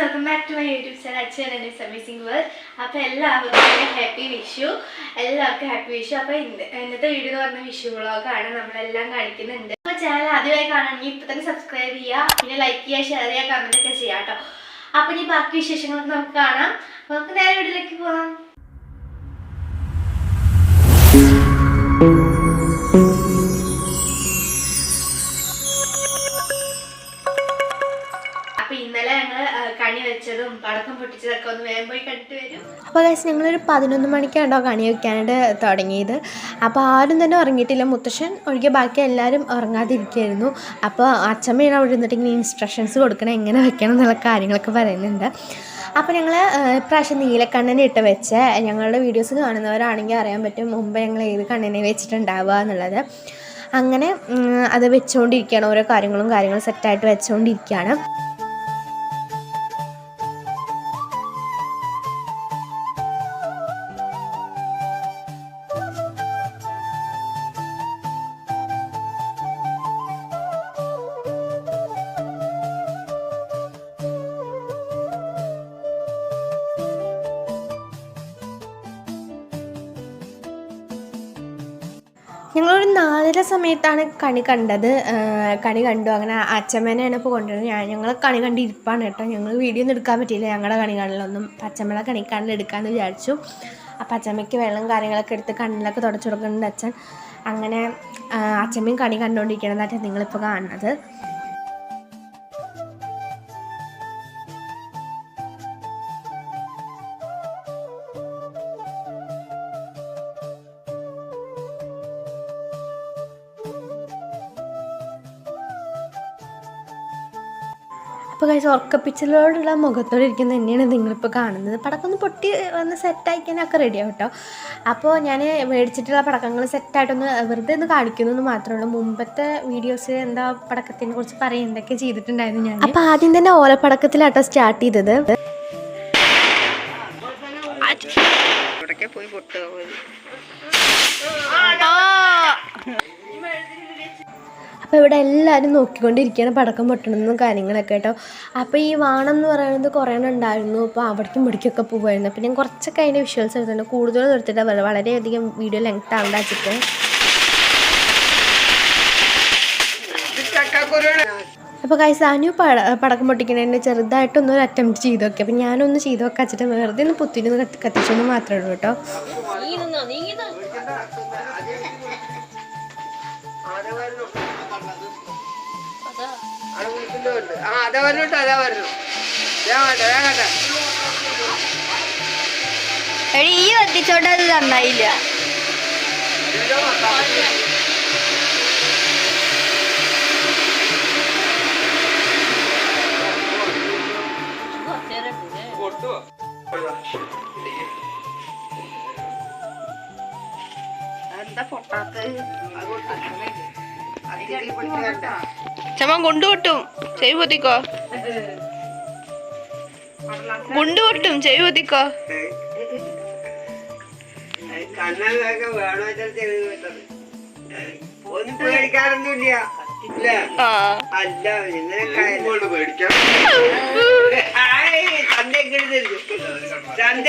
Welcome back to my YouTube channel അച്ഛൻ എന്റെ amazing world അപ്പോൾ എല്ലാവർക്കും ഹാപ്പി വിഷു എല്ലാവർക്കും ഹാപ്പി വിഷു അപ്പോൾ ഇന്ന് ഇന്നത്തെ വീഡിയോ എന്ന് പറഞ്ഞ വിഷു വ്ളോഗാണ് നമ്മളെല്ലാം കാണിക്കുന്നുണ്ട്. അപ്പോൾ ചാനൽ ആദ്യമായി കാണണമെങ്കിൽ ഇപ്പോൾ തന്നെ സബ്സ്ക്രൈബ് ചെയ്യുക പിന്നെ ലൈക്ക് ചെയ്യുക ഷെയർ ചെയ്യുക കമന്റൊക്കെ ചെയ്യാം കേട്ടോ. അപ്പോൾ ഇനി ബാക്കി വിശേഷങ്ങളൊക്കെ നമുക്ക് കാണാം. നമുക്ക് നേരെ വീട്ടിലേക്ക് പോകാം. പോയി കണ്ടിട്ട് വരും. അപ്പോൾ ഗൈസ് ഞങ്ങളൊരു പതിനൊന്ന് മണിക്കാണ്ടോ കണി വയ്ക്കാനായിട്ട് തുടങ്ങിയത്. അപ്പോൾ ആരും തന്നെ ഉറങ്ങിയിട്ടില്ല. മുത്തശ്ശൻ ഒഴികെ ബാക്കി എല്ലാവരും ഉറങ്ങാതിരിക്കുകയായിരുന്നു. അപ്പോൾ അച്ഛമ്മയാണ് അവിടെ ഇരുന്നിട്ട് ഇങ്ങനെ ഇൻസ്ട്രക്ഷൻസ് കൊടുക്കണം എങ്ങനെ വെക്കണം എന്നുള്ള കാര്യങ്ങളൊക്കെ പറയുന്നുണ്ട്. അപ്പോൾ ഞങ്ങൾ ഇപ്രാവശ്യം നീലക്കണ്ണനെ ഇട്ട് വെച്ച് ഞങ്ങളുടെ വീഡിയോസ് കാണുന്നവരാണെങ്കിൽ അറിയാൻ പറ്റും മുമ്പ് ഞങ്ങൾ ഏത് കണ്ണിനെ വെച്ചിട്ടുണ്ടാവുക എന്നുള്ളത്. അങ്ങനെ അത് വെച്ചുകൊണ്ടിരിക്കുകയാണ് ഓരോ കാര്യങ്ങളും കാര്യങ്ങളും സെറ്റായിട്ട് വെച്ചുകൊണ്ടിരിക്കുകയാണ് ഞങ്ങളൊരു നാലര സമയത്താണ് കണി കണ്ടത്. കണി കണ്ടു. അങ്ങനെ അച്ചമ്മേനെയാണ് ഇപ്പോൾ കൊണ്ടുവരുന്നത്. ഞാൻ ഞങ്ങൾ കണി കണ്ടിരിപ്പാണ് കേട്ടോ. ഞങ്ങൾ വീഡിയോ ഒന്നും എടുക്കാൻ പറ്റിയില്ല. ഞങ്ങളുടെ കണി കാണലൊന്നും അച്ചമ്മയുടെ കണി കാണൽ എടുക്കാമെന്ന് വിചാരിച്ചു. അപ്പം അച്ചമ്മയ്ക്ക് വെള്ളം കാര്യങ്ങളൊക്കെ എടുത്ത് കണ്ണിലൊക്കെ തുടച്ചു കൊടുക്കുന്നുണ്ട് അച്ഛൻ. അങ്ങനെ അച്ഛമ്മയും കണി കണ്ടുകൊണ്ടിരിക്കണതായിട്ട് നിങ്ങളിപ്പോൾ കാണുന്നത്. അപ്പോൾ കഴിച്ച് ഉറക്കപ്പിച്ചിലോടുള്ള മുഖത്തോടെ ഇരിക്കുന്ന തന്നെയാണ് നിങ്ങളിപ്പോൾ കാണുന്നത്. പടക്കം ഒന്ന് പൊട്ടി ഒന്ന് സെറ്റായിക്കാനൊക്കെ റെഡിയാവും കേട്ടോ അപ്പോൾ ഞാൻ മേടിച്ചിട്ടുള്ള പടക്കങ്ങൾ സെറ്റായിട്ടൊന്ന് വെറുതെ ഒന്ന് കാണിക്കുന്നു മാത്രമേ ഉള്ളൂ. മുമ്പത്തെ വീഡിയോസിൽ എന്താ പടക്കത്തിനെ കുറിച്ച് പറയുന്നതൊക്കെ ചെയ്തിട്ടുണ്ടായിരുന്നു ഞാൻ അപ്പോൾ ആദ്യം തന്നെ ഓലപ്പടക്കത്തിലാട്ടോ സ്റ്റാർട്ട് ചെയ്തത്. അപ്പോൾ ഇവിടെ എല്ലാവരും നോക്കിക്കൊണ്ടിരിക്കുകയാണ് പടക്കം പൊട്ടണമെന്നും കാര്യങ്ങളൊക്കെ കേട്ടോ. അപ്പോൾ ഈ വാണം എന്ന് പറയുന്നത് കുറേ എണ്ണം ഉണ്ടായിരുന്നു. അപ്പോൾ അവിടേക്കും ഇവിടേക്കൊക്കെ പോകുമായിരുന്നു അപ്പോൾ ഞാൻ കുറച്ചൊക്കെ അതിന്റെ വിഷ്വൽസ് എടുത്തിട്ടുണ്ട്. കൂടുതൽ എടുത്തിട്ട് വള- വളരെയധികം വീഡിയോ ലെങ്ത് ആവേണ്ട വെച്ചിട്ട് അപ്പോൾ കൈസ് അനു പട പടക്കം പൊട്ടിക്കണേന്റെ ചെറുതായിട്ടൊന്നും ഒരു അറ്റംപ്റ്റ് ചെയ്ത് നോക്കി. അപ്പം ഞാനൊന്ന് ചെയ്ത് നോക്കാൻ വെച്ചിട്ട് വെറുതെ ഒന്ന് കത്തി കത്തിച്ചൊന്ന് മാത്രമേ ഉള്ളൂ കേട്ടോ ആ അതാ വരണോട്ടോ അതാ വരണു വേണ്ട വേണ്ട എടി ഈ വത്തിച്ചോട്ടത് നന്നായില്ല. എന്താ കൊണ്ടുപൊട്ടും ചെവി പൊത്തിക്കോ. കൊണ്ടുപൊട്ടും പൊട്ടും ചെവി പൊത്തിക്കോ. കണ്ണൊക്കെ വേണോ ഒന്നും പേടിക്കാറൊന്നുമില്ല അല്ല പേടിക്കാം ചന്ത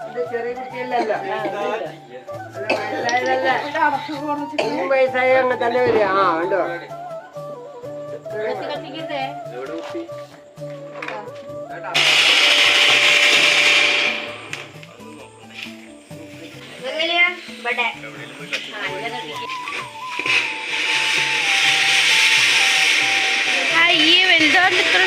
ചെറിയ കുട്ടിയല്ലല്ലോ. മൂന്ന് വയസ്സായ അങ്ങനെ തന്നെ വരിക. ആ ഉണ്ടോ? ഈ വലുതാണ് ഇത്ര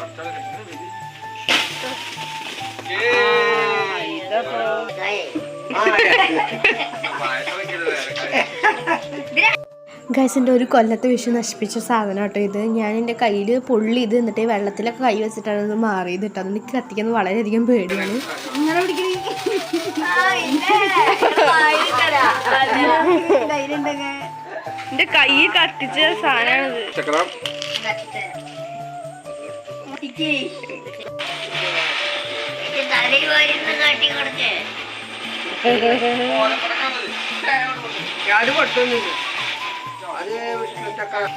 ആ എന്റെ ഒരു കൊല്ലത്തെ വിഷു നശിപ്പിച്ച സാധനം കേട്ടോ ഇത്. ഞാൻ എന്റെ കയ്യിൽ പൊള്ളി ഇത് എന്നിട്ട് വെള്ളത്തിലൊക്കെ കൈ വെച്ചിട്ടാണ് ഇത് മാറിയത് കേട്ടോ. അതെനിക്ക് എനിക്ക് കത്തിക്കുന്നത് വളരെയധികം പേടിയാണ്. എന്റെ കൈ കത്തിച്ച സാധനമാണിത്. അത് അത് വിഷ്ണു ചക്രം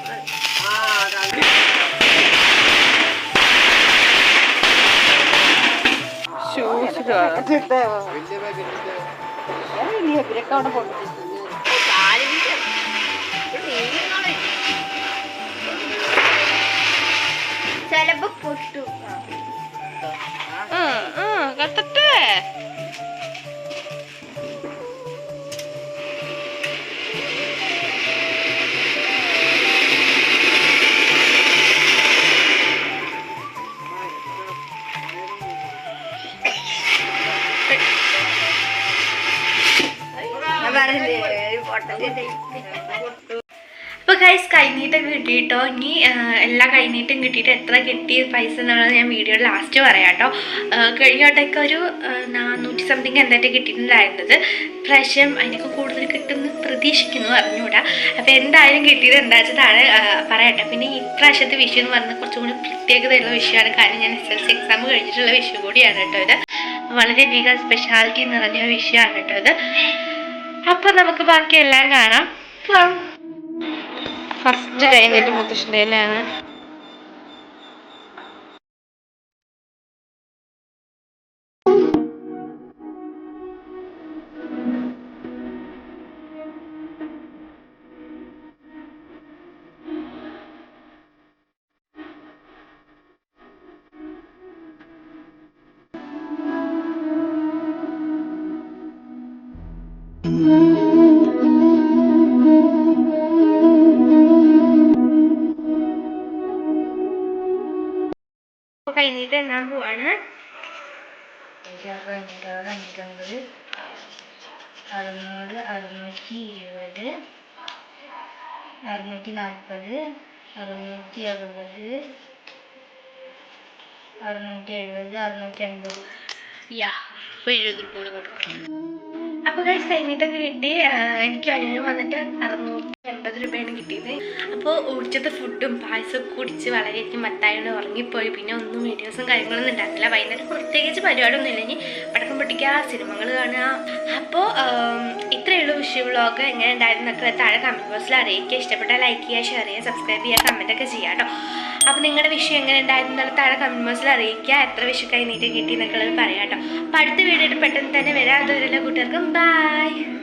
ആ അതാണ്. വലിയ പാക്കറ്റ് ചിലപ്പോ പൊട്ടു. കത്തട്ടെ അപ്പൊ ഗൈസ് കൈനീട്ടം കിട്ടിയിട്ടോ? ഇനി എല്ലാ കൈനീട്ടം കിട്ടിയിട്ട് എത്ര കിട്ടി പൈസ എന്നുള്ളത് ഞാൻ വീഡിയോ ലാസ്റ്റ് പറയാം കേട്ടോ. കഴിഞ്ഞ വട്ടമൊക്കെ ഒരു നാനൂറ്റി സംതിങ് എന്തായിട്ട് കിട്ടിയിട്ടുണ്ടായിരുന്നത്. പ്രാവശ്യം അതിനൊക്കെ കൂടുതൽ കിട്ടുമെന്ന് പ്രതീക്ഷിക്കുന്നു അറിഞ്ഞൂടാ അപ്പോൾ എന്തായാലും കിട്ടിയത് എന്താ വെച്ചാൽ താഴെ പറയട്ടെ. പിന്നെ ഈ പ്രാവശ്യത്തെ വിഷു എന്ന് പറഞ്ഞാൽ കുറച്ചും കൂടി പ്രത്യേകതയുള്ള വിഷയമാണ് കാരണം ഞാൻ എസ് എൽ സി എക്സാം കഴിഞ്ഞിട്ടുള്ള വിഷയം കൂടിയാണ് കേട്ടോ ഇത്. വളരെയധികം സ്പെഷ്യാലിറ്റി നിറഞ്ഞ വിഷയമാണ് കേട്ടോ ഇത്. അപ്പോൾ നമുക്ക് ബാക്കി എല്ലാം കാണാം. ഫസ്റ്റ് കഴിഞ്ഞിട്ട് മുത്തശ്ശൻ്റെ കയ്യിലാണ് കഴിഞ്ഞിട്ട് എണ്ണാൻ പോവാണ് അറുന്നൂറ് അറുന്നൂറ്റി ഇരുപത് അറുന്നൂറ്റി നാൽപ്പത് അറുന്നൂറ്റി അറുപത് അറുന്നൂറ്റി എഴുപത് അറുന്നൂറ്റി എൺപത് യാ ഇപ്പൊ എഴുതി കൂടെ കൊടുക്കാം അപ്പൊ കഴിച്ച് കഴിഞ്ഞിട്ടൊക്കെ കിട്ടി എനിക്ക് അതിന് വന്നിട്ട് അറുന്നൂറ്റി എൺപത് രൂപയാണ് കിട്ടിയത്. അപ്പോൾ ഉച്ചത്തെ ഫുഡും പായസമൊക്കെ കുടിച്ച് വളരെയധികം മത്തായോണ്ട് ഉറങ്ങിപ്പോയി. പിന്നെ ഒന്നും വീഡിയോസും കാര്യങ്ങളൊന്നും ഉണ്ടാക്കില്ല വൈകുന്നേരം പ്രത്യേകിച്ച് പരിപാടിയൊന്നും ഇല്ലെങ്കിൽ പടക്കം പൊട്ടിക്കുക സിനിമകൾ കാണുക. അപ്പോൾ എങ്ങനെ വ്ളോഗ് എങ്ങനെ ഉണ്ടായിരുന്നൊക്കെ താഴെ കമന്റ് ബോക്സിൽ അറിയിക്കുക. ഇഷ്ടപ്പെട്ടാൽ ലൈക്ക് ചെയ്യുക ഷെയർ ചെയ്യുക സബ്സ്ക്രൈബ് ചെയ്യുക കമന്റ് ഒക്കെ ചെയ്യാം കേട്ടോ. അപ്പോൾ നിങ്ങളുടെ വിഷു എങ്ങനെ ഉണ്ടായിരുന്നു എന്നുള്ള താഴെ കമന്റ് ബോക്സിൽ അറിയിക്കുക. എത്ര വിഷു കഴിഞ്ഞിട്ട് കിട്ടി എന്നൊക്കെ പറയാം കേട്ടോ. അപ്പോൾ അടുത്ത വീഡിയോ പെട്ടെന്ന് തന്നെ വരാം. അതുവരെയുള്ള കൂട്ടുകാർക്കും ബൈ